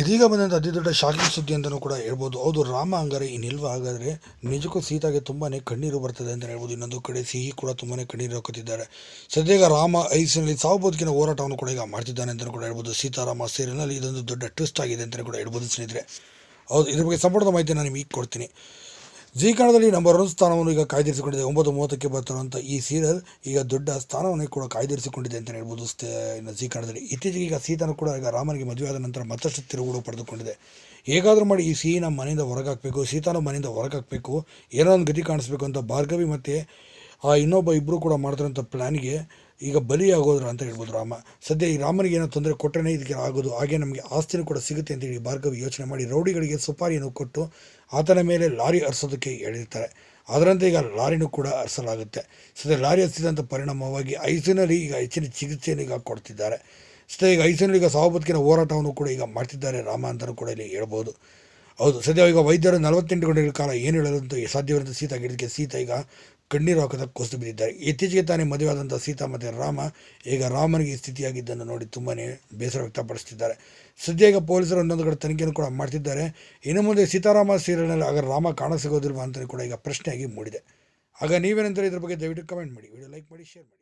ಇದೀಗ ಬಂದಂಥ ಅತಿ ದೊಡ್ಡ ಶಾಕಿಂಗ್ ಸುದ್ದಿ ಅಂತಲೂ ಕೂಡ ಹೇಳ್ಬೋದು. ಹೌದು, ರಾಮ ಹಂಗಾರೆ ಇನ್ನಿಲ್ವ ಹಾಗಾದರೆ ನಿಜಕ್ಕೂ ಸೀತಾಗೆ ತುಂಬಾ ಕಣ್ಣೀರು ಬರ್ತದೆ ಅಂತ ಹೇಳ್ಬೋದು. ಇನ್ನೊಂದು ಕಡೆ ಸಿಹಿ ಕೂಡ ತುಂಬಾ ಕಣ್ಣೀರು ಹಾಕುತ್ತಿದ್ದಾರೆ. ಸದ್ಯಗ ರಾಮ ಐಸಿನಲ್ಲಿ ಸಾವು ಬದುಕಿನ ಹೋರಾಟವನ್ನು ಕೂಡ ಈಗ ಮಾಡ್ತಿದ್ದಾನೆ ಅಂತಲೂ ಕೂಡ ಹೇಳ್ಬೋದು. ಸೀತಾರಾಮ ಸೀರಿಯಲ್ನಲ್ಲಿ ಇದೊಂದು ದೊಡ್ಡ ಟ್ವಿಸ್ಟ್ ಆಗಿದೆ ಅಂತಲೂ ಕೂಡ ಹೇಳ್ಬೋದು ಸ್ನೇಹಿತರೆ. ಹೌದು, ಇದ್ರ ಬಗ್ಗೆ ಸಂಪೂರ್ಣ ಮಾಹಿತಿ ನಾನು ನಿಮಗೆ ಕೊಡ್ತೀನಿ. ಜಿ ಕನ್ನಡದಲ್ಲಿ ನಂಬರ್ ಒನ್ ಸ್ಥಾನವನ್ನು ಈಗ ಕಾಯ್ದಿರಿಸಿಕೊಂಡಿದೆ. ಒಂಬತ್ತು ಮೂವತ್ತಕ್ಕೆ ಬರ್ತಿರುವಂಥ ಈ ಸೀರಿಯಲ್ ಈಗ ದೊಡ್ಡ ಸ್ಥಾನವನ್ನು ಕೂಡ ಕಾಯ್ದಿರಿಸಿಕೊಂಡಿದೆ ಅಂತಲೇ ಹೇಳ್ಬೋದು ಇನ್ನು ಜಿ ಕನ್ನಡದಲ್ಲಿ ಇತ್ತೀಚೆಗೆ ಈಗ ಸೀತಾನು ಕೂಡ ಈಗ ರಾಮನಿಗೆ ಮದುವೆ ಆದ ನಂತರ ಮತ್ತಷ್ಟು ತಿರುಗುಡು ಪಡೆದುಕೊಂಡಿದೆ. ಹೇಗಾದರೂ ಮಾಡಿ ಈ ಸೀನ ಮನೆಯಿಂದ ಹೊರಗಾಕಬೇಕು, ಸೀತಾನು ಮನೆಯಿಂದ ಹೊರಗಾಕಬೇಕು, ಏನೋ ಒಂದು ಗತಿ ಕಾಣಿಸ್ಬೇಕು ಅಂತ ಭಾರ್ಗವಿ ಮತ್ತು ಆ ಇನ್ನೊಬ್ಬ ಇಬ್ಬರು ಕೂಡ ಮಾಡಿದ್ರಂಥ ಪ್ಲ್ಯಾನ್ಗೆ ಈಗ ಬಲಿಯಾಗೋದ್ರ ಅಂತ ಹೇಳ್ಬೋದು ರಾಮ. ಸದ್ಯ ಈ ರಾಮನಿಗೆ ಏನೋ ತೊಂದರೆ ಕೊಟ್ಟರೆ ಇದಕ್ಕೆ ಆಗೋದು. ಹಾಗೆ ನಮಗೆ ಆಸ್ತಿನೂ ಕೂಡ ಸಿಗುತ್ತೆ ಅಂತ ಹೇಳಿ ಭಾರ್ಗವಿ ಯೋಚನೆ ಮಾಡಿ ರೌಡಿಗಳಿಗೆ ಸುಪಾರಿಯನ್ನು ಕೊಟ್ಟು ಆತನ ಮೇಲೆ ಲಾರಿ ಹರಿಸೋದಕ್ಕೆ ಹೇಳಿರ್ತಾರೆ. ಅದರಂತೆ ಈಗ ಲಾರಿನೂ ಕೂಡ ಹರಿಸಲಾಗುತ್ತೆ. ಸದ್ಯ ಲಾರಿ ಹರಿಸಿದಂಥ ಪರಿಣಾಮವಾಗಿ ಐಸಿನಲ್ಲಿ ಈಗ ಹೆಚ್ಚಿನ ಚಿಕಿತ್ಸೆಯನ್ನು ಈಗ ಕೊಡ್ತಿದ್ದಾರೆ. ಸದ್ಯ ಈಗ ಐಸಿನಲ್ಲಿ ಈಗ ಸಾವು ಬದುಕಿನ ಹೋರಾಟವನ್ನು ಕೂಡ ಈಗ ಮಾಡ್ತಿದ್ದಾರೆ ರಾಮ ಅಂತಲೂ ಕೂಡ ಇಲ್ಲಿ ಹೇಳ್ಬೋದು. ಹೌದು, ಸದ್ಯ ಈಗ ವೈದ್ಯರು ನಲವತ್ತೆಂಟು ಗಂಟೆಗಳ ಕಾಲ ಏನು ಹೇಳೋದಂತ ಸಾಧ್ಯವಿರುವಂಥ ಸೀತಾ ಗಿಡಕ್ಕೆ. ಸೀತಾ ಈಗ ಕಣ್ಣೀರು ಹಾಕೋದಕ್ಕೆ ಕುಸಿದು ಬಿದ್ದಿದ್ದಾರೆ ಇತ್ತೀಚೆಗೆ ತಾನೇ ಮದುವೆಯಾದಂಥ ಸೀತಾ ಮತ್ತು ರಾಮ ಈಗ ರಾಮನಿಗೆ ಈ ಸ್ಥಿತಿಯಾಗಿದ್ದನ್ನು ನೋಡಿ ತುಂಬಾ ಬೇಸರ ವ್ಯಕ್ತಪಡಿಸ್ತಿದ್ದಾರೆ. ಸದ್ಯ ಈಗ ಪೊಲೀಸರು ಒಂದೊಂದು ಕಡೆ ತನಿಖೆಯನ್ನು ಕೂಡ ಮಾಡ್ತಿದ್ದಾರೆ. ಇನ್ನು ಮುಂದೆ ಸೀತಾರಾಮ ಸೀರಿಯಲ್ನಲ್ಲಿ ಆಗ ರಾಮ ಕಾಣಸಿಗೋದಿಲ್ವಾ ಅಂತಲೂ ಕೂಡ ಈಗ ಪ್ರಶ್ನೆಯಾಗಿ ಮೂಡಿದೆ. ಆಗ ನೀವೇನಂತಾರೆ ಇದ್ರ ಬಗ್ಗೆ ದಯವಿಟ್ಟು ಕಮೆಂಟ್ ಮಾಡಿ. ವಿಡಿಯೋ ಲೈಕ್ ಮಾಡಿ ಶೇರ್ ಮಾಡಿ.